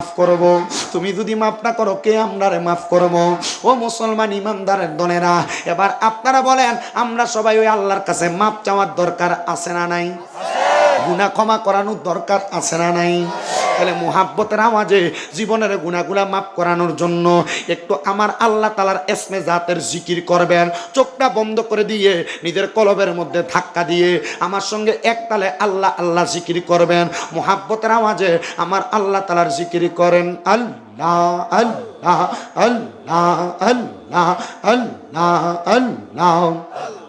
মাফ করব। তুমি যদি মাফ না করো, কে আমরারে মাফ করব? ও মুসলমান ইমানদারের দলেরা, এবার আপনারা বলেন, আমরা সবাই ওই আল্লাহর কাছে মাপ চাওয়ার দরকার আছে না নাই? গুণা ক্ষমা করানোর দরকার আছে না নাই? তাহলে মোহাব্বতের আওয়াজে জীবনের গুণাগুলা মাফ করানোর জন্য একটু আমার আল্লাহ তালার এসমে জাতের জিকির করবেন। চোখটা বন্ধ করে দিয়ে নিজের কলবের মধ্যে ধাক্কা দিয়ে আমার সঙ্গে এক তালে আল্লাহ আল্লাহ জিকির করবেন। মোহাব্বতের আওয়াজে আমার আল্লাহ তালার জিকির করেন, আল্লাহ আল্লাহ আল্লাহ আল্লাহ আল্লাহ আল্লাহ।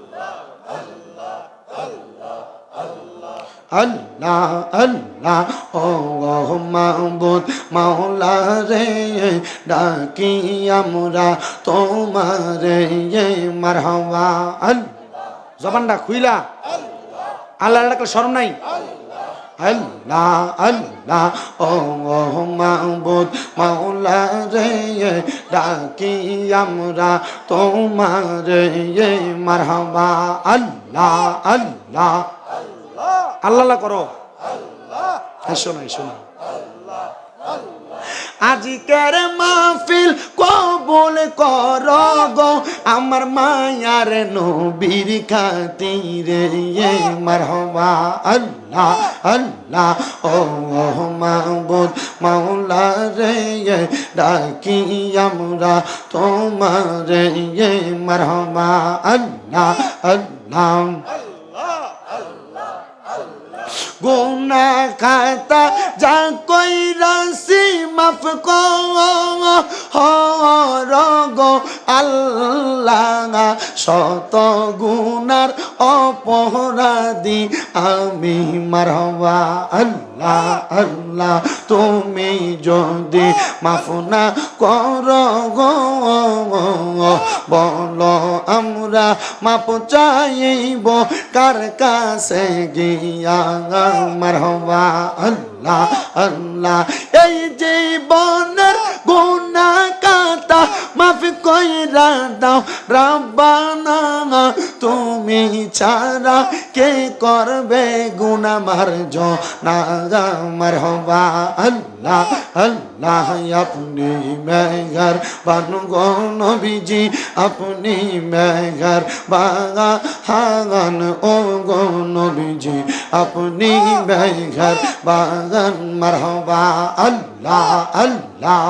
আল্লাহ আল্লাহ ও মাহবুদ মাওলা রে ডাকি আমরা তোমারে মারহাবা। আল জবানটা খুইলা। আল্লাহ। ডাকলে শরম নাই? আল্লাহ। আল্লাহ ও মাহবুদ মাওলা রে ডাকি আমরা তোমারে মারহাবা। আল্লাহ আল্লাহ। আল্লাহ করো। হ্যাঁ শোনাই শোনা। আজিকের মাহফিল কবুল কর গো, আমার মায়ার নবীর খাতিরে মারহবা আল্লাহ আল্লাহ, ও মাহবুদ মাওলা রে ডাকি আমরা তোমার মারহবা আল্লাহ আল্লাহ। গুনা খাতা যা কই রাশি মাফ কর গো আল্লাহ শত গুনার অপরাধী। আমি মারহবা, আল্লাহ আল্লাহ, তুমি যদি মাফনা কর গো, বলো আমরা মাপ চাইব কার কাছে গিয়া, মারহবা, আল্লাহ। আল্লাহ এই জীবনের গুনা কাতা মাফ কইরা দাও। রাব্বানা, তুমি ছাড়া কে করবে গুনা মার না মারহবা, আল্লাহ আল্লাহ, আপনি মেঘর বান নবীজি, আপনি মেঘর বাগা হাগান ও গো নবীজি, আপনি মেঘর বাগান মারহবা, আল্লাহ আল্লাহ।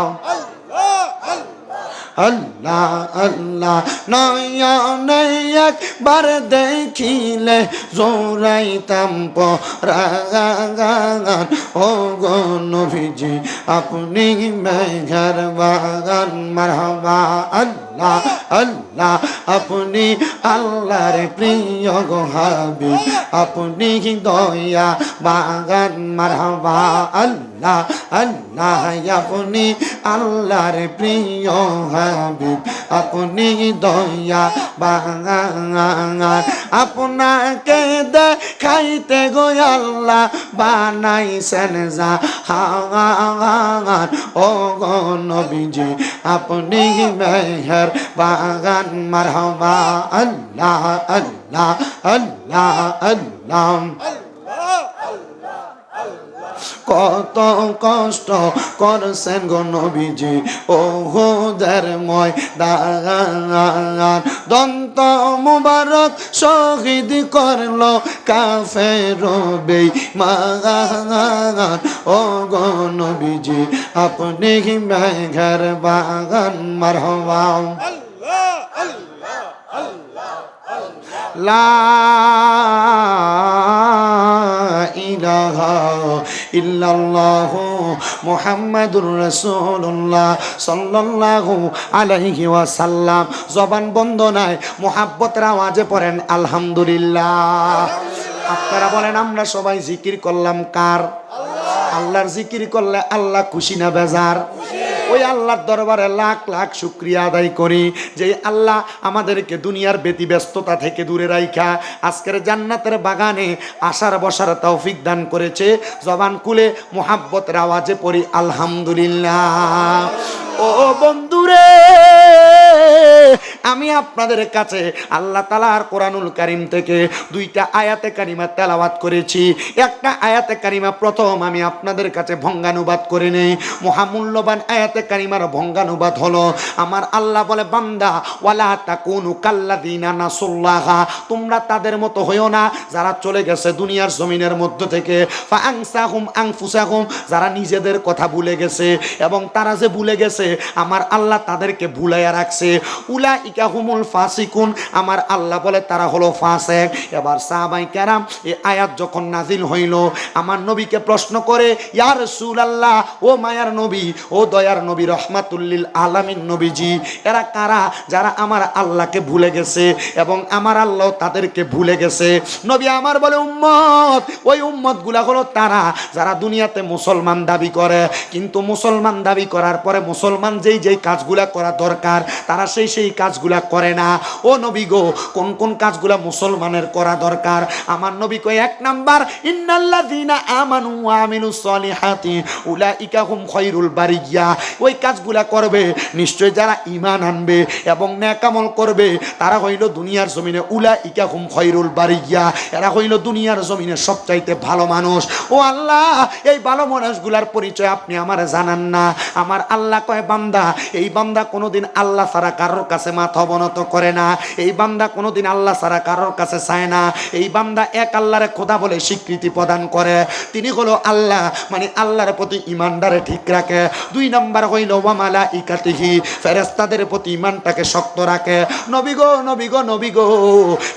আল্লাহ আল্লাহ নয়নে একবার দেখিলে জোরাইতাম পরাগান ও গো নভিজি আপনি মেঘর বাগান, মারহাবা, আল্লাহ। আল্লাহ আপনি আল্লাহর প্রিয় গো হাবিব। আপনি দয়া, বাগান, মারহাবা। আল্লাহ আল্লাহ, আপনি আল্লাহর প্রিয় হাবিব। আপনি দয়া, বাগান। আপনাকে দেখাইতে গো আল্লাহ, বানাইছেন যা হাগান ও গো নবীজি, আপনি মেহের বাগান মারহাবা, আল্লাহ আল্লাহ আল্লাহ আল্লাহ। কত কষ্ট করছেন গো নবীজি ও হোদের ময় দাগান মুবারক শহীদ করল কাফে রবে মাগান ও গো নবীজি, আপনি মেঘর বাগান, মারহবা। লা ইলাহা ইল্লাল্লাহ মুহাম্মাদুর রাসূলুল্লাহ সাল্লাল্লাহু আলাইহি ওয়াসাল্লাম। জবান বন্ধ নাই, মোহাব্বতের আওয়াজে পড়েন, আলহামদুলিল্লাহ। আপনারা বলেন, আমরা সবাই জিকির করলাম কার? আল্লাহর জিকির করলে আল্লাহ খুশি না বেজার? ওই আল্লাহর দরবারে লাখ লাখ শুক্রিয়া আদায় করি যে আল্লাহ আমাদেরকে দুনিয়ার ব্যতি ব্যস্ততা থেকে দূরে রাইখা, আজকের জান্নাতের বাগানে আসার বসার তৌফিক দান করেছে। জবান কুলে মোহাব্বতের আওয়াজে পড়ি, আলহামদুলিল্লাহ। ও বন্ধুরে আমি আপনাদের কাছে আল্লাহ তালার কোরআনুল কারিম থেকে দুইটা আয়াতে কারিমা তেলাওয়াত করেছি। একটা আয়াতে কারিমা প্রথম আমি আপনাদের কাছে ভঙ্গানুবাদ করে নেই। মহামূল্যবান আয়াতে কারিমার ভঙ্গানুবাদ হলো, আমার আল্লাহ বলে, বান্দা, ওয়ালা তাকুনু কাল্লাদিনা নাসুল্লাহা, তোমরা তাদের মতো হইও না, যারা চলে গেছে দুনিয়ার জমিনের মধ্য থেকে। ফাংসাহুম আংফুসাহুম, যারা নিজেদের কথা ভুলে গেছে, এবং তারা যে ভুলে গেছে, আমার আল্লাহ তাদেরকে ভুলাইয়া রাখছে। উলা ইকাহুমুল ফাসিকুন। আমার আল্লাহ বলে, তারা হলো ফাসেক। এবার সাহাবাই কেরাম এই আয়াত যখন নাজিল হইল, আমার নবীকে প্রশ্ন করে ইয়ার সুল আল্লাহ ও মায়ার নবী, ও দয়ার নবী রহমাতুল্লিল আলামিন নবীজি, এরা কারা যারা আমার আল্লাহকে ভুলে গেছে এবং আমার আল্লাহ তাদেরকে ভুলে গেছে? নবী আমার বলে, উম্মত, ওই উম্মতগুলা হলো তারা যারা দুনিয়াতে মুসলমান দাবি করে। কিন্তু মুসলমান দাবি করার পরে মুসলমান যেই যেই কাজগুলা করা দরকার, তারা সেই সেই কাজগুলা করে না। ও নবী গো, কোন কোন কাজগুলা মুসলমানের করা দরকার? আমার নবী কয়, এক নাম্বার, ইন্নাল্লাযীনা আমানু ওয়া আমিলুস সলিহাতি, উলাইকা হুম খায়রুল বারিয়া ওই কাজগুলা করবে, নিশ্চয় যারা ঈমান আনবে এবং নেকামল করবে, তারা হইল দুনিয়ার জমিনে উলাইকা হুম খায়রুল বারিয়া এরা হইল দুনিয়ার জমিনে সবচাইতে ভালো মানুষ। ও আল্লাহ, এই ভালো মানুষগুলার পরিচয় আপনি আমার জানান না। আমার আল্লাহ কয়, বান্দা, এই বান্দা কোনোদিন আল্লাহ ছাড়া কারোর কাছে মাথা অবনত করে না। এই বান্দা কোনোদিন আল্লাহ ছাড়া কারোর কাছে চায় না। এই বান্দা এক আল্লাহরে খোদা বলে স্বীকৃতি প্রদান করে। তিনি হলো আল্লাহ মানে আল্লাহর প্রতি ইমানদারে ঠিক রাখে। দুই নাম্বার হইল ওয়ামালা ইকাতিহি ফেরেস্তাদের প্রতি ইমানটাকে শক্ত রাখে। নবী গো নবী গো নবী গো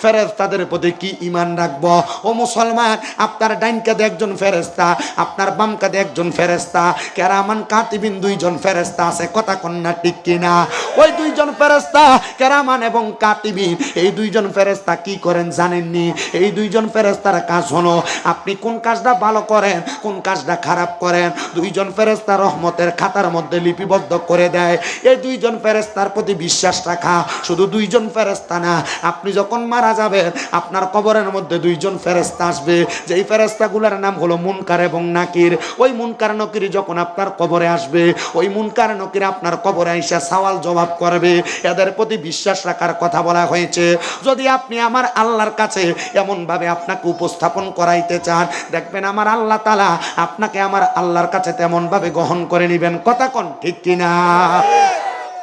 ফেরেস্তাদের প্রতি কি ইমান রাখব? ও মুসলমান, আপনার ডাইন কাঁধে একজন ফেরেস্তা আপনার বাম কাঁধে একজন ফেরেস্তা কেরামান কাতিবিন দুইজন ফেরেস্তা আছে, কথা কন্যা ঠিক কিনা? ওই দুইজন ফেরেস্তা কেরামান এবং কাতিবিন এই দুইজন ফেরেস্তা কি করেন জানেননি? এই দুইজন ফেরেস্তার কাজ হলো, আপনি কোন কাজটা ভালো করেন, কোন কাজটা খারাপ করেন? দুইজন ফেরেস্তা রহমতের খাতার মধ্যে লিপিবদ্ধ করে দেয়। এই দুইজন ফেরেস্তার প্রতি বিশ্বাস রাখা শুধু দুইজন ফেরেস্তা না, আপনি যখন মারা যাবেন, আপনার কবরের মধ্যে দুইজন ফেরেস্তা আসবে। যেই ফেরেস্তাগুলোর নাম হলো মুনকার এবং নাকির। ওই মুনকার নকির যখন আপনার কবরে আসবে, ওই মুনকার নকির আপনার কবরে আইসা সওয়াল জবাব করবে। এদের প্রতি বিশ্বাস রাখার কথা বলা হয়েছে, যদি আপনি আমার আল্লাহর কাছে এমনভাবে আপনাকে উপস্থাপন করাইতে চান, দেখবেন আমার আল্লাহ তালা আপনাকে আমার আল্লাহর কাছে তেমনভাবে গ্রহণ করে নেবেন। কথা কন ঠিক কিনা?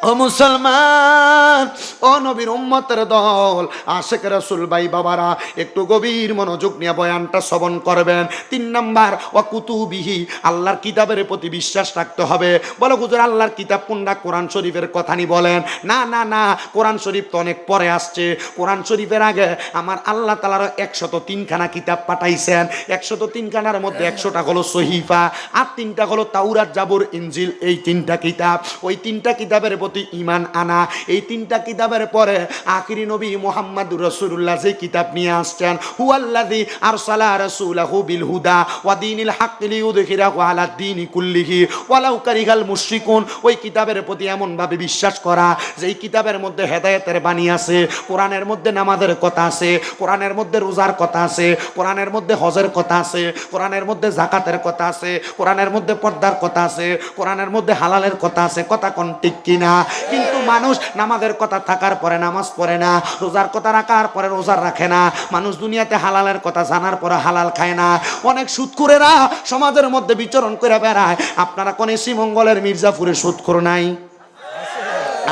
ও মুসলমান, ও নবীর উম্মতের দল, আশেক রসুল, ভাই বাবারা, একটু গভীর মনোযোগ নিয়ে বয়ানটা শ্রবণ করবেন। তিন নাম্বার ও কুতুবিহি, আল্লাহর কিতাবের প্রতি বিশ্বাস রাখতে হবে। বলো হুজুর, আল্লাহর কিতাব কোনটা? কোরআন শরীফের কথা নি বলেন। না না না, কোরআন শরীফ তো অনেক পরে আসছে। কোরআন শরীফের আগে আমার আল্লাহ তালারও একশত তিনখানা কিতাব পাঠাইছেন। একশত তিনখানার মধ্যে একশোটা হলো সহিফা, আর তিনটা হলো তাউরাত জাবুর, ইনজিল, এই তিনটা কিতাব। ওই তিনটা কিতাবের প্রতি ইমান আনা। এই তিনটা কিতাবের পরে আখিরি নবী মোহাম্মদ রসুল্লাহ যে কিতাব নিয়ে আসছেন হুয়াল্লাদি আর সালা রসুলাহু বিল হুদা ওয়া দিনিল হাক্কিলি উদখিরাহু আলা দিনি কুল্লিহি ওয়ালাউ কারিহাল মুশরিকুন। ওই কিতাবের প্রতি এমনভাবে বিশ্বাস করা যে এই কিতাবের মধ্যে হেদায়েতের বাণী আছে, কোরআনের মধ্যে নামাজের কথা আছে, কোরআনের মধ্যে রোজার কথা আছে, কোরআনের মধ্যে হজের কথা আছে, কোরআনের মধ্যে জাকাতের কথা আছে, কোরআনের মধ্যে পর্দার কথা আছে, কোরআনের মধ্যে হালালের কথা আছে, কথা কোন ঠিক কিনা? কিন্তু মানুষ নামাজের কথা থাকার পরে নামাজ পড়ে না, রোজার কথা রাখার পরে রোজার রাখে না, মানুষ দুনিয়াতে হালালের কথা জানার পরে হালাল খায় না। অনেক সুৎখুরেরা সমাজের মধ্যে বিচরণ করে বেড়ায়। আপনারা কোন শ্রীমঙ্গলের মির্জাপুরে সুৎখুর নাই?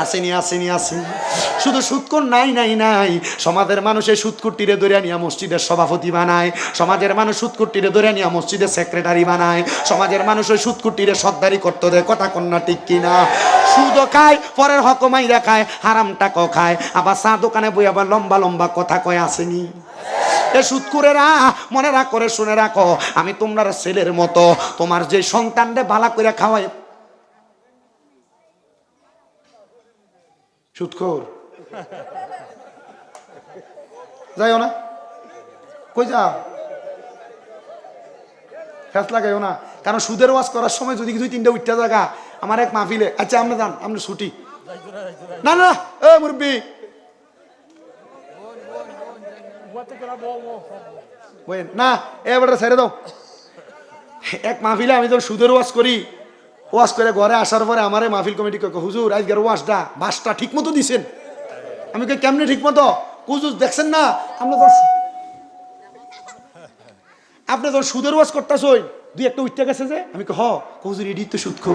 আসেনি আসেনি আসেনি। শুধু সুৎকর নাই নাই নাই। সমাজের মানুষের সুৎকুটিরে ধরে নিয়ে মসজিদের সভাপতি বানায়। সমাজের মানুষ সুৎকুটিরে ধরে নিয়ে মসজিদের সেক্রেটারি বানায়। সমাজের মানুষ ওই সুৎকুটিরে সর্দারি করতে দেয়। কথা কন্যা ঠিক কিনা? সুদও খায়, পরের হকমাই দেখায় হারাম টাকাও খায়? আবার চা দোকানে বই আবার লম্বা লম্বা কথা কয় আসেনি? এ সুৎকুরেরা, মনে রাখ করে শুনে রাখো। আমি তোমরা ছেলের মতো, তোমার যে সন্তানরে বালা করে খাওয়াই সুৎখোর যাইও না। কই যাও ফ্যাস লাগাইও না। কারণ সুদের ওয়াজ করার সময় যদি দুই তিনটা উঠতে জায়গা আমার এক মাহফিলে। আচ্ছা আপনি যান আপনি ছুটি। না না এ, মুরব্বী। না এবারে ছেড়ে দাও। এক মাহফিলে আমি যখন সুদের ওয়াজ করি, ওয়াজ করে ঘরে আসার পরে আমারে মাহফিল কমিটি হুজুর, আজকের ওয়াজটা, বাসটা ঠিক মতো দিছেন? আমি কই কেমনি ঠিক মতো? কুজুজ দেখছেন না? আমরা তো আপনি তো সুদের ওয়াজ করতেছই দুই একটা উঠতে গেছে যে, আমি হ, কুজুর এডি তো সুদ খো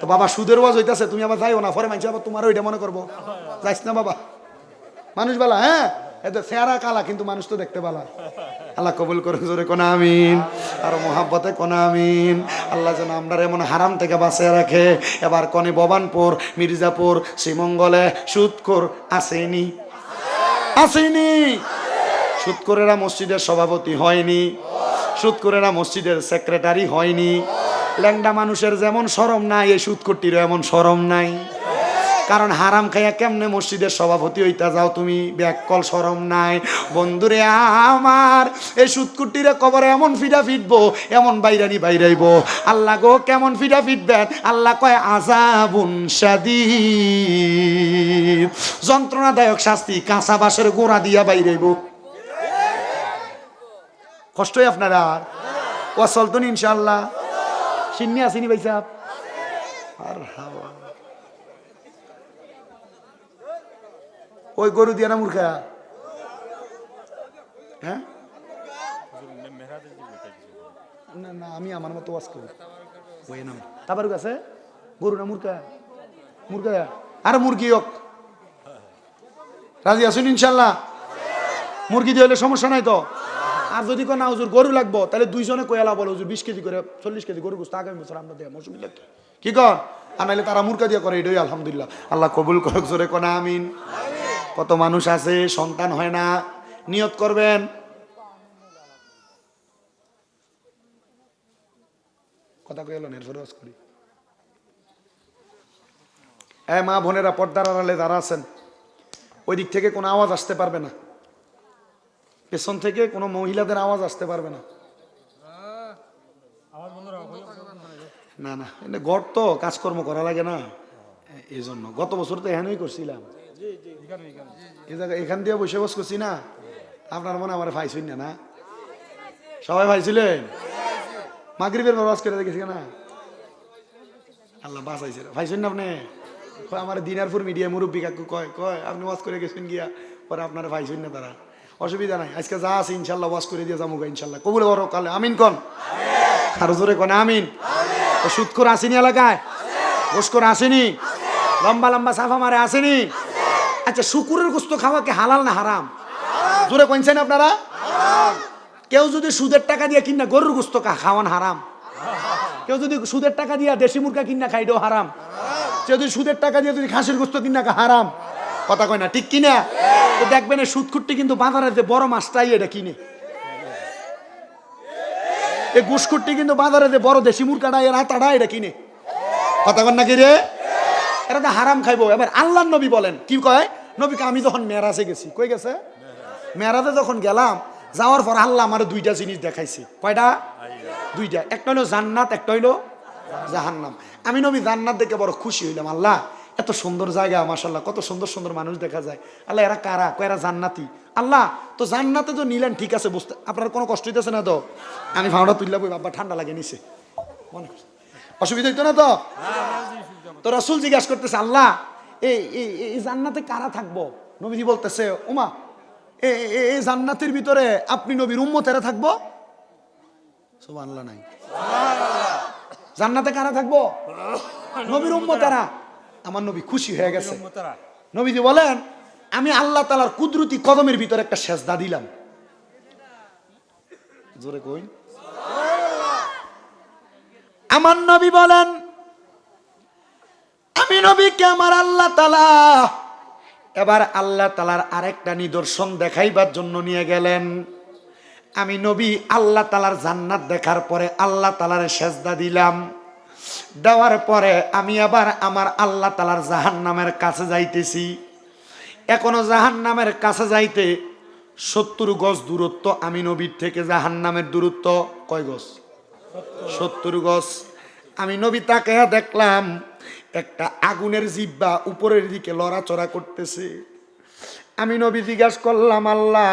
তো বাবা, সুদের ওয়াজ হইতাছে, তুমি আবার যাইও না, পরে মানছি আবার তোমারও ওইটা মনে করব। যাইস না বাবা। মানুষ বেলা হ্যাঁ? এতে চেহারা কালা, কিন্তু মানুষ তো দেখতে পালা আল্লাহ কবুল করে জোরে কোনা আমিন। আর মোহাব্বতে কোন আমিন। আল্লাহ যেন আমরা এমন হারাম থেকে বাঁচিয়ে রাখে। এবার কনে ববানপুর, মির্জাপুর, শ্রীমঙ্গলে সুদকর আসেনি। আসেনি। সুদকরেরা মসজিদের সভাপতি হয়নি। সুদকরেরা মসজিদের সেক্রেটারি হয়নি। ল্যাংডা মানুষের যেমন সরম নাই, এই সুদকটিরও এমন সরম নাই। কারণ হারাম খাইয়া কেমনে মসজিদের সভাপতি হইতা? যাও তুমি, ব্যাককল সরম নাই। বন্ধুরে আমার, এই সুৎকুটিরে কবরে এমন ফিডা ফিটবো, এমন বাইরানি বাইরাইব। আল্লাহ গো, কেমন ফিডা ফিটবেন? আল্লাহ কয় আজাবুন সাদি যন্ত্রণাদায়ক শাস্তি, কাঁচা বাঁশের গোড়া দিয়া বাইরাইব। কষ্টই আপনারা ও চলতন ইনশাল্লাহ সিন্নি আসেনি ভাই সাহেব? আর ওই গরু দিয়া না মূর্খা হ্যাঁ? না না, আমি আমার মতো করি। ওই নাম। তারপর কাছে গরু না মুরগা? মুরগা। আর মুরগি হোক। রাজি আসুন ইনশাল্লাহ? মুরগি দিয়ে হলে সমস্যা নাই তো? আর যদি কোনো না, হুজুর, গরু লাগবো, তাহলে দুইজনে কয়ালা বলে হুজুর, বিশ কেজি করে, চল্লিশ কেজি গরু গুস্ত আগামী বছর আমরা দেয়। অসুবিধা কি কি কর? আর তারা মুরগা দিয়ে করে, এটাই আলহামদুলিল্লাহ। আল্লাহ কবুল করক, জোরে কোনা, আমিন। কত মানুষ আছে, সন্তান হয় না। নিয়ত করবেন। কথা কইল করি। মা বোনেরা, পর্দার আড়ালে যারা আছেন, ওই দিক থেকে কোনো আওয়াজ আসতে পারবে না। পেছন থেকে কোনো মহিলাদের আওয়াজ আসতে পারবে না। না না এটা গড় তো কাজকর্ম করা লাগে না। এই জন্য গত বছর তো এখানেই করছিলাম। এখান দিয়ে বসে বস করছি না। আপনার মনে আমার পাইছেন না না? সবাই পাইছিলেন মাগরিবের বরবাস করে দেখেছি না আল্লাহ বাঁচাইছে রে। পাইছেন না আপনি? আমার দিনারপুর মিডিয়া মুরব্বী কাকু কয় কয় আপনি ওয়াজ করে গেছেন গিয়া পরে আপনারা পাইছেন না তারা। অসুবিধা নাই। আজকে যা আছে ইনশাল্লাহ ওয়াজ করে দিয়ে যাব ইনশাল্লাহ। কবুল করো কালে আমিন কন। আর জোরে কন আমিন। তো সুদ করে আসেনি এলাকায়? গোস করে আসেনি। লম্বা লম্বা সাফা মারে আসেনি? আচ্ছা শুকুরের গোস্ত খাওয়া কি হালাল না হারাম? জোরে কইছেন আপনারা? কেউ যদি সুদের টাকা দিয়ে কিনা গরুর গোস্ত খাওয়ান হারাম। কেউ যদি সুদের টাকা দিয়ে দেশি মুরগা কিনা খাইডো হারাম। কেউ যদি সুদের টাকা দিয়ে যদি খাসির গোস্ত কিনা হারাম। কথা কয় না ঠিক কিনা? তো দেখবেন এই সুদ খুঁটটি কিন্তু বাজারে যে বড় মাছটাই এটা কিনে। এই গুসকুটটি কিন্তু বাজারে যে বড় দেশি মুরগাটা এর হাতাটা এটা কিনে। কথা কন নাকি রে? এটা তো হারাম খাইবো। এবার আল্লাহ নবী বলেন, কি কয়? নবীকে আমি যখন মেরাজে গেছি, কই গেছে? মেরাজে যখন গেলাম, যাওয়ার পর আল্লাহ আমার দুইটা জিনিস দেখাইছে। কয়টা? দুইটা। একটা হইল জান্নাত, একটা হইল জাহান্নাম। আমি নবী জান্নাত দেখে বড় খুশি হইলাম, আল্লাহ, এত সুন্দর জায়গা মাসাল্লাহ কত সুন্দর সুন্দর মানুষ দেখা যায়। আল্লাহ, এরা কারা? কয়, এরা জান্নাতি। আল্লাহ, তো জান্নাতে তো নিলেন, ঠিক আছে, বুঝতে, আপনার কোনো কষ্ট হইতেছে না তো? আমি ভাওনা তুললাম বাবা ঠান্ডা লাগে নিছে। অসুবিধা হইতো না তো? তো রসুল জিজ্ঞাসা করতেছে আল্লাহ এই জান্নাতে কারা থাকব? নবীজি বলতেছে এ- এই জান্নাতের ভিতরে আপনি নবীর উম্মতেরা থাকব? সুবহানাল্লাহ নাই। জান্নাতে কারা থাকব? নবীর উম্মতেরা। আমার নবী খুশি হয়ে গেছে। নবীজি বলেন আমি আল্লাহ তালার কুদরতি কদমের ভিতরে একটা সেজদা দিলাম। জোরে কই আমার নবী বলেন আমি নবীকে আমার আল্লাহ তালা এবার আল্লাহ তালার আরেকটা নিদর্শন দেখাইবার জন্য নিয়ে গেলেন। আমি নবী আল্লাহ তালার জান্নাত দেখার পরে আল্লাহ তালার সেজদা দিলাম। দেওয়ার পরে আমি আবার আমার আল্লাহ তালার জাহান নামের কাছে যাইতেছি। এখনও জাহান নামের কাছে যাইতে সত্তর গজ দূরত্ব আমি নবীর থেকে জাহান নামের দূরত্ব কয় গজ? সত্তর গজ। আমি নবী তাকে দেখলাম একটা আগুনের জিব্বা উপরের দিকে লড়াচড়া করতেছে। আমি নবী জিজ্ঞাসা করলাম, আল্লাহ,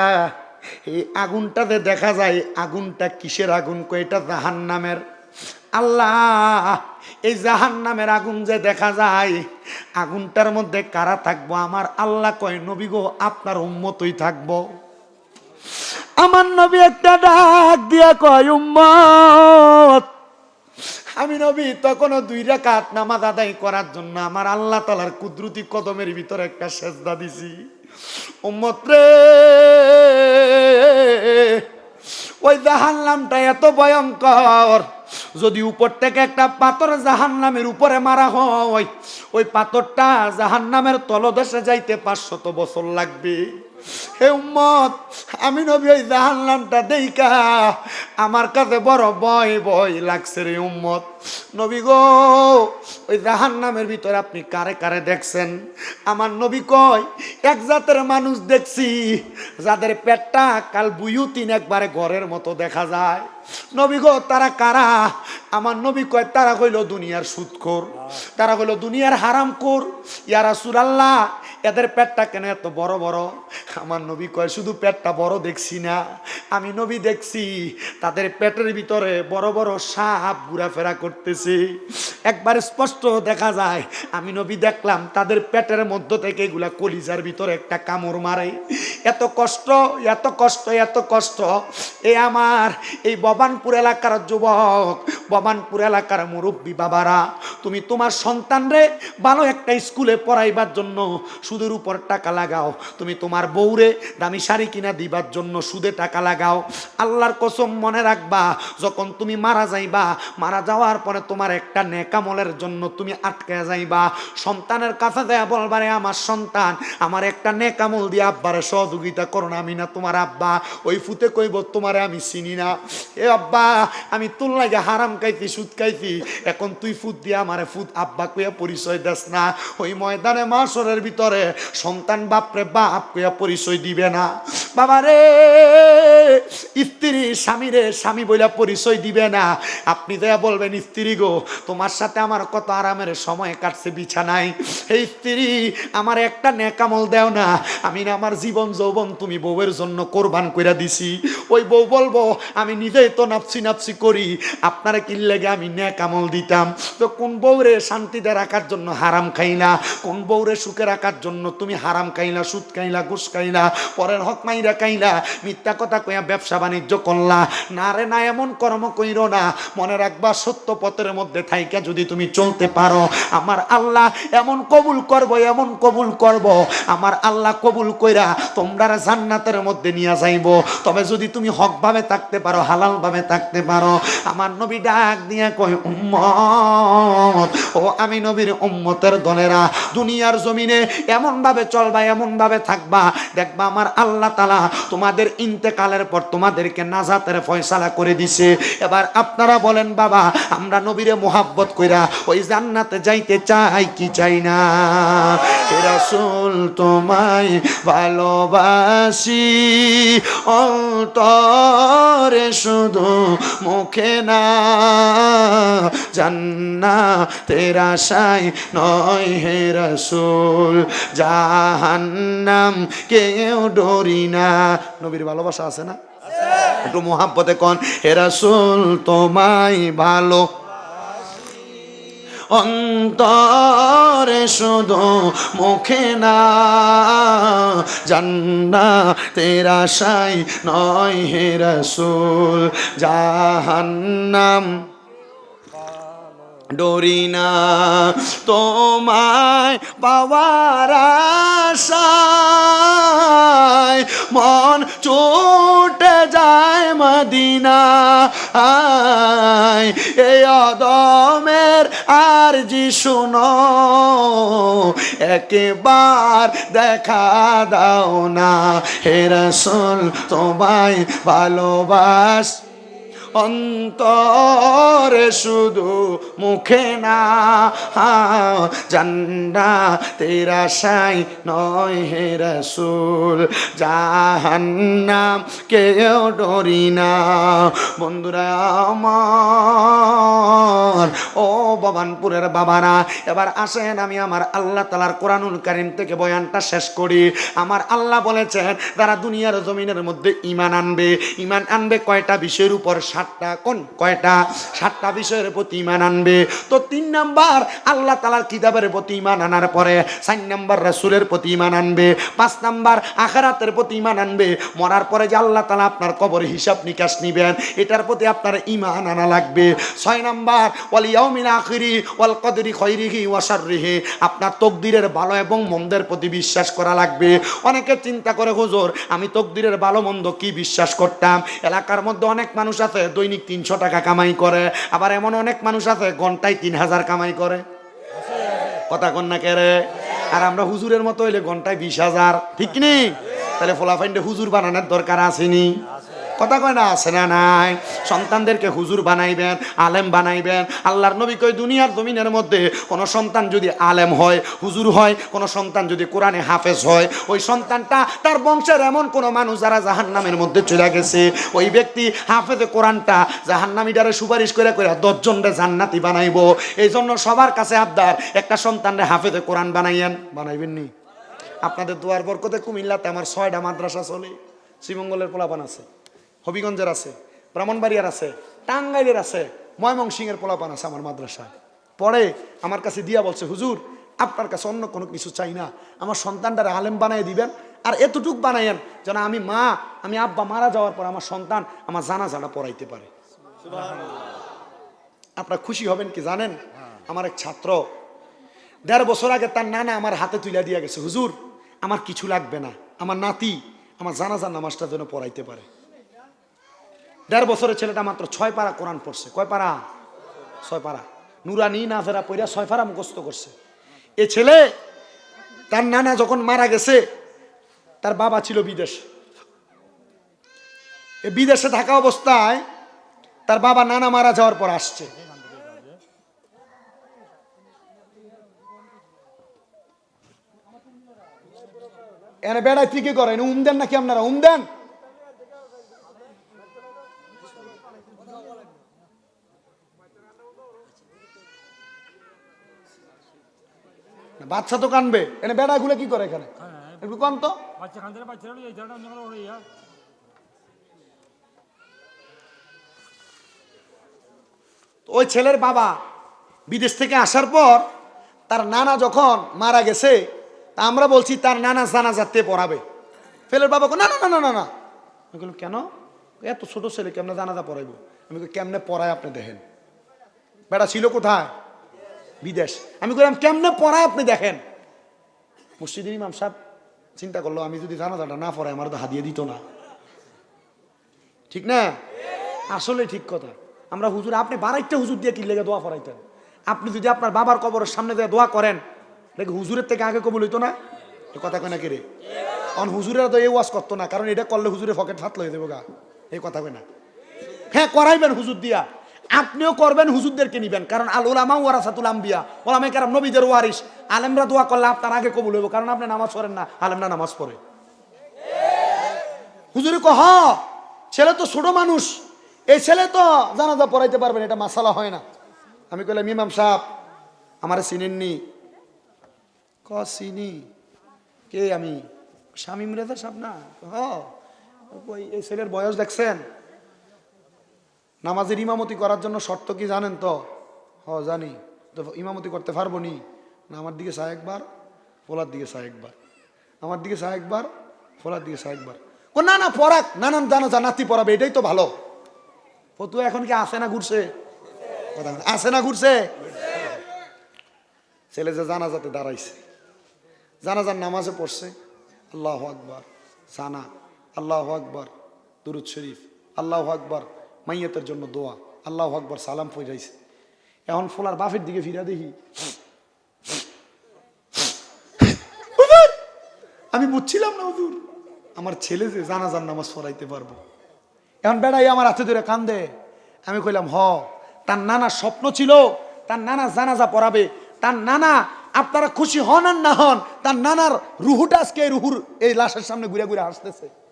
এই আগুনটাতে দেখা যায়, আগুনটা কিসের আগুন? কয়টা জাহান নামের আল্লাহ, এই জাহান নামের আগুন যে দেখা যায়, আগুনটার মধ্যে কারা থাকব? আমার আল্লাহ কয়, নবী গো, আপনার উম্মতই থাকব। আমার নবী একটা ডাক দিয়া কয়, উম্মত আমি নবী, তখনও দুই রেখাত নামাজ আদায় করার জন্য আমার আল্লাহ তালার কুদরতি কদমের ভিতরে একটা সেজদা দিছি। উম্মত রে, ওই জাহান্নামটা এত ভয়ঙ্কর, যদি উপর থেকে একটা পাথর জাহান্নামের উপরে মারা হয়, ওই পাথরটা জাহান্নামের তলদেশে যাইতে পাঁচশত বছর লাগবে। হে উম্মত, আমি নবী ওই জাহান্নামটা দেইকা আমার কাছে বড় ভয় ভয় লাগছে রে উম্মত। নবী গো, ওই জাহান্নামের ভিতরে আপনি কারে কারে দেখছেন? আমার নবী কয়, এক জাতের মানুষ দেখছি, যাদের পেটটা কাল বুয়ুতিন একবারে ঘরের মতো দেখা যায়। নবী গো, তারা কারা? আমার নবী কয়, তারা কইল দুনিয়ার সুদখোর তারা কইল দুনিয়ার হারাম কর ইয়ারা সুরাল্লাহ এদের পেটটা কেন এত বড় বড়? আমার নবী কয়, শুধু পেটটা বড় দেখছি না, আমি নবী দেখছি, তাদের পেটের ভিতরে বড় বড় সাপ ঘোরাফেরা করতেছে। একবার স্পষ্ট দেখা যায়, আমি নবী দেখলাম, তাদের পেটের মধ্য থেকে এগুলা কলিজার ভিতরে একটা কামড় মারে। এত কষ্ট এত কষ্ট এত কষ্ট। এ আমার, এই ববানপুর এলাকার যুবক ববানপুর এলাকার মুরব্বী বাবারা, তুমি তোমার সন্তানরে ভালো একটা স্কুলে পড়াইবার জন্য সুদের উপর টাকা লাগাও। তুমি তোমার বউরে দামি শাড়ি কিনা দিবার জন্য সুদে টাকা লাগাও। আল্লাহর কসম মনে রাখবা, যখন তুমি মারা যাইবা, মারা যাওয়ার পরে তোমার একটা নেকামলের জন্য তুমি আটকে যাইবা। সন্তানের কাছে দেয়া বলবারে আমার সন্তান, আমার একটা নেকামল দিয়ে আব্বারে সহযোগিতা করো না আমি না তোমার আব্বা। ওই ফুতে কইব, তোমারে আমি চিনি না। এ আব্বা, আমি তোর লাগে হারাম খাইছি সুদ খাইছি এখন তুই ফুট দিয়ে আমারে ফুট আব্বা কইয়া পরিচয় দেস না। ওই ময়দানে মাসরের ভিতরে সন্তান বাপরে বাপ কইয়া পরিচয় দিবে না। বাবা রে স্ত্রী স্বামীরে স্বামী বইলা পরিচয় দিবে না। আপনি দেয়া বলবেন, স্ত্রী গো, তোমার সাথে আমার কত আরামের সময় কাটছে, বিছানায়। এই স্ত্রী, আমার একটা নেকামল দেও না। আমি না আমার জীবন যৌবন তুমি বউয়ের জন্য কোরবান কইরা দিছি। ওই বউ বলব, আমি নিজেই তো নাপসি নাপসি করি। আপনারা কি লেগে আমি নেকামল দিতাম। তো কোন বউরে শান্তিতে রাখার জন্য হারাম খাই না কোন বউরে সুখে রাখার জন্য তুমি হারাম খাইলা, সুদ খাইলা, ঘুষ খাইলা, পরের হক মাইরা খাইলা? মিথ্যা কথা কইয়া ব্যবসা বাণিজ্য করলা? না রে, না এমন কর্ম কইর না। মনে রাখবা, সত্য পথের মধ্যে থাইকা যদি তুমি চলতে পারো। আমার আল্লাহ এমন কবুল করব, এমন কবুল করব। আমার আল্লাহ কবুল কইরা তোমরা জান্নাতের মধ্যে নিয়ে যাইব। তবে যদি তুমি হকভাবে থাকতে পারো, হালালভাবে থাকতে পারো, আমার নবী ডাক দিয়ে কয়, উম্মত, ও আমি নবীর উম্মতের দলেরা, দুনিয়ার জমিনে এমন ভাবে চলবা এমন ভাবে থাকবা। দেখবা আমার আল্লাহ তালা তোমাদের ইন্তেকালের পর তোমাদেরকে নাজাতের ফয়সালা করে দিছে। এবার আপনারা বলেন, বাবা, আমরা নবীরে মোহাব্বত কইরা ওই জান্নাতে যাইতে চাই কি চাই না? রাসূল, তোমায় ভালোবাসি। অন্তরে শুধু মুখে না জান্না তেরা সাই নয় হে রসুল, জাহান্নাম কেউ ডরি না। নবীর ভালোবাসা আছে না? একটু মোহাব্বতে কন, হে রসুল, তোমায় ভালো অন্তরে শুধু মুখে না জান্না তেরা সাই নয় হে রসুল জাহান্নাম। ডরি না তোমায় পাওয়ার আশায় মন ছুটে যায় মদিনা আয় এই অদমের আর জি শুনো, একেবার দেখা দাও না। হে তোমায় ভালোবাস। অন্তরে শুধু মুখে না। জান্না তেরা সাই নয় হে রসুল। জাহান্নাম কেউ ডরি না। বন্ধুরা আমার, ও ভবানপুরের বাবারা, এবার আসেন আমি আমার আল্লাহ তালার কোরআনুল কারিম থেকে বয়ানটা শেষ করি। আমার আল্লাহ বলেছেন তারা দুনিয়ার জমিনের মধ্যে ইমান আনবে ইমান আনবে কয়টা বিষয়ের উপর সাতটা, কোন কয়টা? সাতটা বিষয়ের প্রতি ইমান আনবে। তো তিন নাম্বার, আল্লাহ তালার কিতাবের প্রতি ইমান আনার পরে চার নাম্বার, রাসুলের প্রতি ইমান আনবে। পাঁচ নাম্বার, আখারাতের প্রতি ইমান আনবে। মরার পরে যে আল্লাহ তালা আপনার কবর হিসাব নিকাশ নিবেন, এটার প্রতি আপনার ইমান আনা লাগবে। ছয় নাম্বার, ওয়াল ইয়াউমিল আখিরি ওয়াল কদরি খৈরিহি ওয়াশাররিহি আপনার তকদিরের ভালো এবং মন্দের প্রতি বিশ্বাস করা লাগবে। অনেকে চিন্তা করে, হুজুর, আমি তকদিরের ভালো, মন্দ কি বিশ্বাস করতাম? এলাকার মধ্যে অনেক মানুষ আছে, দৈনিক তিনশো টাকা কামাই করে। আবার এমন অনেক মানুষ আছে ঘন্টায় তিন হাজার কামাই করে। কথা কন্যা কেরে আর আমরা হুজুরের মতো হইলে ঘন্টায় বিশ হাজার। ঠিক নেই? তাহলে ফোলাফাইন্ডে হুজুর বানানোর দরকার আসেনি। কথা কয় না? আছে না নাই? সন্তানদেরকে হুজুর বানাইবেন, আলেম বানাইবেন। আল্লাহর নবী কই দুনিয়ার জমিনের মধ্যে কোনো সন্তান যদি আলেম হয়, হুজুর হয়, কোনো সন্তান যদি কোরআনে হাফেজ হয়, ওই সন্তানটা তার বংশের এমন কোনো মানুষ যারা জাহান্নামের মধ্যে চলে গেছে। ওই ব্যক্তি হাফেজে কোরআনটা জাহান জাহান্নামীটারে সুপারিশ করে করে দশজনরে জান্নাতি বানাইবো। এই জন্য সবার কাছে আবদার, একটা সন্তানরে হাফেজে কোরআন বানাইয়েন। বানাইবেন নি? আপনাদের দুয়ার বরকতে কুমিল্লাতে আমার ছয়টা মাদ্রাসা চলে, শ্রীমঙ্গলের পোলাপান আছে। হবিগঞ্জের আছে, ব্রাহ্মণবাড়িয়ার আছে, টাঙ্গাইলের আছে, ময়মনসিংহের পোলাপান আছে আমার মাদ্রাসায়। পরে আমার কাছে দিয়া বলছে, হুজুর, আপনার কাছে অন্য কোনো কিছু চাই না। আমার সন্তানটারে আলেম বানিয়ে দিবেন আর এতটুক বানাইয়েন যেন আমি মা, আমি আব্বা মারা যাওয়ার পর আমার সন্তান আমার জানা জানা পড়াইতে পারে। আপনার খুশি হবেন কি জানেন? আমার এক ছাত্র দেড় বছর আগে তার নানা আমার হাতে তুলে দিয়ে গেছে, হুজুর, আমার কিছু লাগবে না। আমার নাতি আমার জানাজার নামাজটা যেন পড়াইতে পারে। দেড় বছরের ছেলেটা মাত্র ছয় পারা কোরআন পড়ছে। কয় পারা? ছয় পারা। নুরানি না ফেরা পইরা ছয় পারা মুখস্থ করছে। এ ছেলে, তার নানা যখন মারা গেছে, তার বাবা ছিল বিদেশ। এ বিদেশে থাকা অবস্থায় তার বাবা নানা মারা যাওয়ার পর আসছে। এনে বেড়াই থেকে করেন। উম দেন নাকি আপনারা? উম দেন? বাচ্চা তো কানবে। এনে বেড়া গুলো কি করে এখানে? একটু তো। বাচ্চা এই ধরনের অন্য কোনো ইয়া। ওই ছেলের বাবা বিদেশ থেকে আসার পর তার নানা যখন মারা গেছে তা আমরা বলছি তার নানা জানাজাতে পড়াবে। ফেলের বাবা কো, না না না না না না। আমি বললাম কেন? এত ছোট ছেলে কেমনে জানাজা পড়াইবো? আমি কেমনে পড়ায় আপনি দেখেন? বেটা ছিল কোথায়? বিদেশ। আমি বললাম কেমনে পড়ায় আপনি দেখেন? মসজিদের ইমাম সাহেব চিন্তা করল, আমি যদি জানাজাটা না পড়াই, আমার তো হাদিয়ে দিত না। ঠিক না? আসলে ঠিক কথা। আমরা হুজুর, আপনি বারাইটা হুজুর দিয়ে কি লেগে দোয়া পড়াইতেন? আপনি যদি আপনার বাবার কবরের সামনে দিয়ে দোয়া করেন, দেখি হুজুরের থেকে আগে কবুল হইতো না? কথা কয় না কে রে? অন হুজুরের তো এই ওয়াজ করতো না, কারণ এটা করলে হুজুরের ফকেট ফাটলো হয়ে দেবো গা। এই কথা কয় না। হ্যাঁ করাইবেন হুজুর দিয়া। আপনিও করবেন, হুজুরদেরকে নিবেন। কারণ আল ওলামা ওয়ারাসাতুল আম্বিয়া ওলামাই কারাম নবীদের ওয়ারিস আলেমরা দোয়া করলে আপনার আগে কবুল হইব, কারণ আপনি নামাজ পড়েন না, আলেমরা নামাজ পড়ে। হুজুরে কহ, ছেলে তো ছোট মানুষ, এই ছেলে তো জানাজা পড়াইতে পারবেন এটা মাসালা হয় না। আমি কইলাম, ইমাম সাহেব, আমার চিনেননি। ক চিনি। কে আমি? স্বামী মিরাজা সাহেব না? হ এই ছেলের বয়স দেখছেন? নামাজের ইমামতি করার জন্য শর্ত কি জানেন তো? হ, জানি। তো ইমামতি করতে পারব নি? না, আমার দিকে চায় একবার, ফোলার দিকে চায় একবার। আমার দিকে চায় একবার, ফোলার দিকে চায় একবার। ও না না পড়াক নানান জানা জানাতি পড়াবে, এটাই তো ভালো। ফতুয়া এখন কি আসে না ঘুরছে? আসে না ঘুরছে? ছেলে যে জানাজাতে দাঁড়াইছে, জানাজার নামাজে পড়ছে, আল্লাহ আকবার সানা আল্লাহ আকবার, দুরুদ শরীফ, আল্লাহ আকবার মাইয়াতের জন্য দোয়া। আল্লাহ আকবার সালাম পৌঁছাইছে এখন ফোলার বাফের দিকে ফিরা দেখি। আমি বুঝছিলাম না হুজুর। আমার ছেলে যে জানাজার নামাজ পড়াইতে পারব। এখন বেড়াই আমার হাতে ধরে কান্দে। আমি কইলাম, হ, তার নানা স্বপ্ন ছিল, তার নানা জানাজা পড়াবে। তার নানা, আপনারা খুশি হন আর না হন, তার নানার রুহুটা আজকে রুহুর, এই লাশের সামনে ঘুরে ঘুরে হাসতেছে।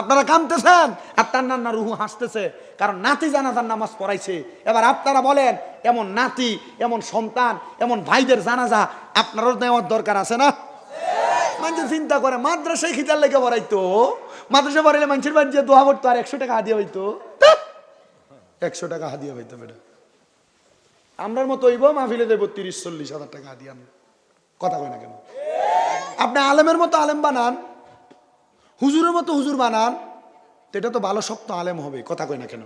আপনারা কামতেছেন আর তার নান্না রুহু হাসতেছে, কারণ নাতি জানাজার নামাজ পড়াইছে। এবার আপনারা বলেন, এমন নাতি, এমন সন্তান, এমন ভাইদের জানাজা আপনারও নেওয়ার দরকার আছে না? মানুষ চিন্তা করে, মাদ্রাসায় খিদার লেগে পড়াইতো? মাদ্রাসা পড়াইলে মানুষের বাড়ি যে দোয়া পড়তো আর একশো টাকা দিয়ে হইতো? একশো টাকা হাদিয়া হইতে বেটা। আমরার মতো হইব, মাহফিলে দেবো তিরিশ, চল্লিশ হাজার টাকা হাদিয়া কথা কয় না কেন? আপনি আলেমের মতো আলেম বানান হুজুরের মতো হুজুর বানান এটা তো ভালো শক্ত আলেম হবে, কথা কই না কেন?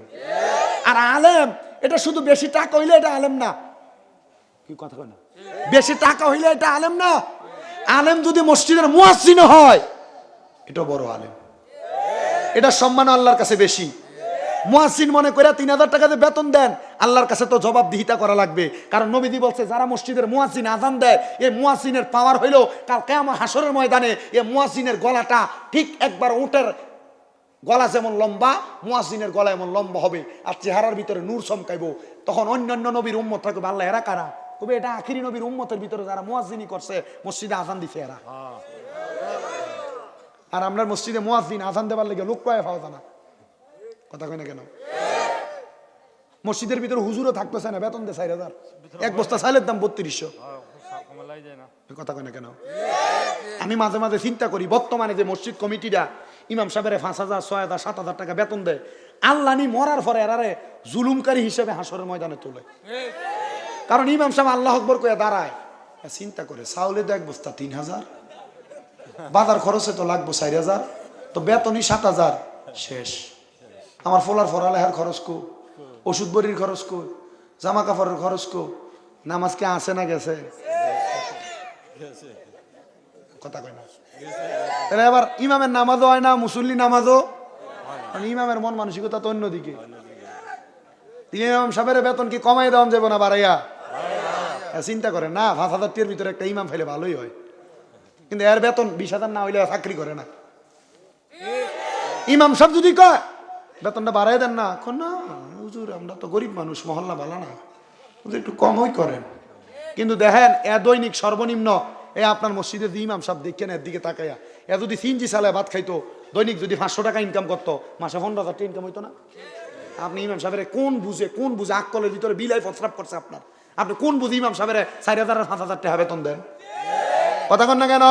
আর আলেম, এটা শুধু বেশি টাকা হইলে এটা আলেম না। কি কথা কয় না? বেশি টাকা হইলে এটা আলেম না। আলেম যদি মসজিদের মুয়াজ্জিন হয় এটা বড় আলেম। এটা সম্মান আল্লাহর কাছে বেশি। মুয়াজ্জিন মনে করে তিন হাজার টাকাতে বেতন দেন আল্লাহর কাছে তো জবাবদিহিতা করা লাগবে। কারণ নবীদি বলছে, যারা মসজিদের মুয়াজ্জিন আজান দেয়, এই মুয়াজ্জিনের পাওয়ার হইল কাল কেমন হাসরের ময়দানে এই মুয়াজ্জিনের গলাটা ঠিক একবার উটের গলা যেমন লম্বা, মুয়াজ্জিনের গলা এমন লম্বা হবে আর চেহারার ভিতরে নূর চমকাইব। তখন অন্যান্য নবীর উম্মত থাকবে। আল্লাহ, এরা কারা? তবে এটা আখিরি নবীর উম্মতের ভিতরে যারা মুয়াজ্জিনি করছে, মসজিদে আজান দিছে এরা। আর আমরা মসজিদে মুয়াজ্জিন আজান দেবার লেগে লোক কয়ে পাওয়া যায় না। কথা কয় না কেন? মসজিদের ভিতরে হুজুরও থাকতেছে না বেতন দে চার হাজার। এক বস্তা চাইলের দাম বত্রিশশো। না। কথা কয় না কেন? আমি মাঝে মাঝে চিন্তা করি বর্তমানে যে মসজিদ কমিটিরা ইমাম সাহেবের পাঁচ হাজার ছয় হাজার সাত হাজার টাকা বেতন দেয় আল্লানি মরার পরে এরারে জুলুমকারী হিসেবে হাসরের ময়দানে তোলে। কারণ ইমাম সাহেব আল্লাহ আকবর করে দাঁড়ায় চিন্তা করে চাউলে তো এক বস্তা তিন হাজার বাজার খরচে তো লাগবো চার হাজার তো বেতনই সাত হাজার শেষ। আমার ফলার ফরালেহার খরচ কো? ওষুধ বড়ির খরচ কো জামা কাপড়ের খরচ কো নামাজ কে আসে না গেছে? কথা কয় না। তাহলে এবার ইমামের নামাজও হয় না মুসল্লি নামাজও ইমামের মন মানসিকতা তো অন্যদিকে। ইমাম সাহেবের বেতন কি কমাই দেওয়া যাবে না বাড়াইয়া? হ্যাঁ, চিন্তা করে না পাঁচ হাজার টিয়ার ভিতরে একটা ইমাম ফেলে ভালোই হয়। কিন্তু এর বেতন বিশ হাজার না হইলে চাকরি করে না। ইমাম সাহেব যদি কয় বেতনটা বাড়াই দেন না। এখন না হুজুর, আমরা তো গরিব মানুষ, মহল্লা ভালো না। হুজুর, একটু কমই করেন। কিন্তু দেখেন, এ দৈনিক সর্বনিম্ন, এ আপনার মসজিদের ইমাম সাহেব দেখেন এর দিকে তাকাইয়া এ যদি সিনজি চালায় ভাত খাইতো, দৈনিক যদি পাঁচশো টাকা ইনকাম করতো, মাসে পনেরো হাজার ইনকাম হইতো না? আপনি ইমাম সাহেবের কোন বুঝে কোন বুঝে আকলের ভিতরে বিলাই প্রস্রাব করছে আপনার? আপনি কোন বুঝে ইমাম সাহেবের চার হাজার পাঁচ হাজার টাকা বেতন দেন? কথা কন না কেন?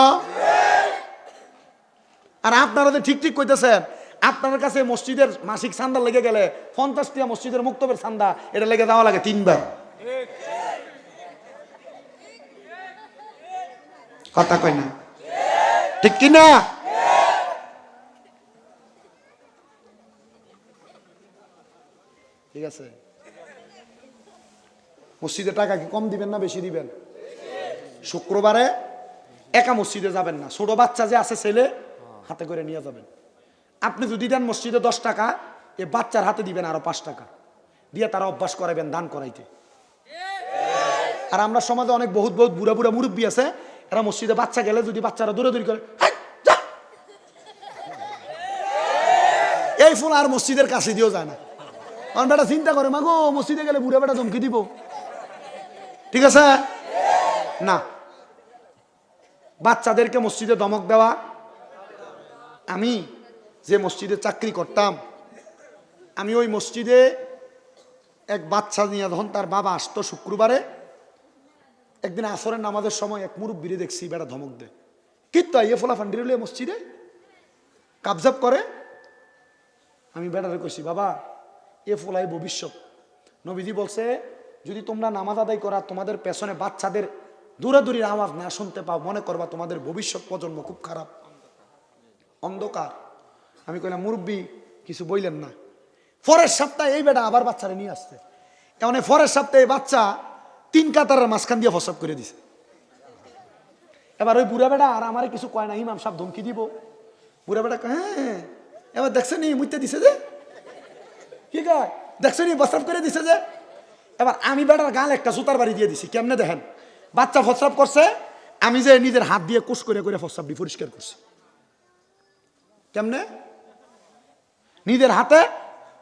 আর আপনারা যে ঠিক ঠিক কইতেছেন আপনার কাছে মসজিদের মাসিক চান্দা লেগে গেলে পঞ্চাশ মসজিদের মুক্তবের চান্দা এটা লেগে দেওয়া লাগে তিনবার। কথা কয় না? ঠিক কি না ঠিক আছে। মসজিদে টাকা কি কম দিবেন না বেশি দিবেন? শুক্রবারে একা মসজিদে যাবেন না। ছোট বাচ্চা যে আছে ছেলে, হাতে করে নিয়ে যাবেন। আপনি যদি দেন মসজিদে দশ টাকা, এ বাচ্চার হাতে দিবেন আরও পাঁচ টাকা। দিয়ে তারা অভ্যাস করাবেন দান করাইতে। আর আমরা সমাজে অনেক বহুত বহুত বুড়া বুড়া মুরব্বী আছে, এরা মসজিদে বাচ্চা গেলে যদি বাচ্চারা দূরে দূরে করে এই ফুল আর মসজিদের কাছে দিয়েও যায় না। কারণ বেটা চিন্তা করে মাগো মসজিদে গেলে বুড়া বেটা ধমকি দিব। ঠিক আছে? না। বাচ্চাদেরকে মসজিদে দমক দেওয়া, আমি যে মসজিদে চাকরি করতাম, আমি ওই মসজিদে এক বাচ্চা নিয়ে যখন তার বাবা আসতো শুক্রবারে, একদিন আসরের নামাজের সময় এক মুরব্বিরে দেখছি, বেড়া ধমক দে কিন্তু ইয়ে ফোলা ফান্ডিরলে মসজিদে? কাবজাব করে। আমি বেড়ারে কইছি, বাবা, এ ফোলাই ভবিষ্যৎ। নবীজি বলছে, যদি তোমরা নামাজ আদায় করা তোমাদের পেছনে বাচ্চাদের দূরাদূরির আওয়াজ না শুনতে পাও, মনে করবা তোমাদের ভবিষ্যৎ প্রজন্ম খুব খারাপ। অন্ধকার। আমি কইলাম মুরব্বী কিছু বইলেন না। পরের সপ্তাহে এই বেটা আবার বাচ্চারা নিয়ে আসছে। এমন পরের সপ্তাহে বাচ্চা তিন কাতারের মাঝখান দিয়ে ফসব করে দিছে। এবার ওই বুড়া বেটা আর আমারে কিছু কয় না ইমাম সাহেব ধমকি দিব। বুড়া বেটা কয়, হ্যাঁ এবার দেখছেন মুইতে দিছে যে। কি কয়? দেখছেন বস্রাব করে দিছে যে। এবার আমি বেটার গাল একটা জুতার বাড়ি দিয়ে দিছি কেমনে দেখেন? বাচ্চা ফসরাব করছে আমি যে নিজের হাত দিয়ে কুশ করে করে ফসরাব দিয়ে পরিষ্কার করছি। কেমনে? নিজের হাতে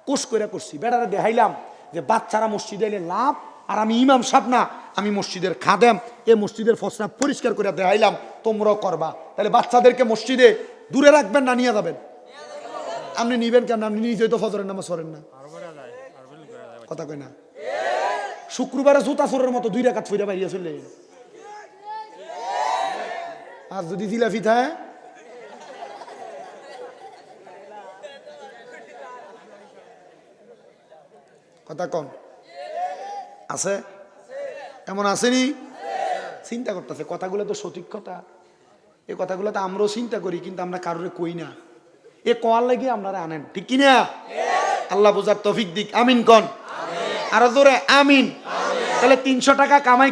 কোষ করে করছি বেটারে দেখাইলাম যে বাচ্চারা মসজিদে এলে লাভ আর আমি ইমাম সাহেব না, আমি মসজিদের খাদেম। এ মসজিদের ফসরা পরিষ্কার করে দেখাইলাম, তোমরাও করবা। তাহলে বাচ্চাদেরকে মসজিদে দূরে রাখবেন না নিয়ে যাবেন? আপনি নিবেন কেন? আপনি নিজেই তো ফজরের নামাজ সরেন না। কথা কই না? শুক্রবারে জুতা চোরের মতো দুই রাখাত ফিরে বাইরে চলে আর যদি জিলাপি থাকে কথা কন আছে? এমন আসেনি? চিন্তা করতেছে, কথাগুলো তো সঠিক কথা। এই কথাগুলো তো আমরাও চিন্তা করি, কিন্তু আমরা কারোরে কই না। এ কোয়ার লাগে আপনারা আনেন, ঠিক কিনা? আল্লাহ বোঝার তফিক দিক, আমিন কন। আরও জোরে, আমিন। তাহলে তিনশো টাকা কামাই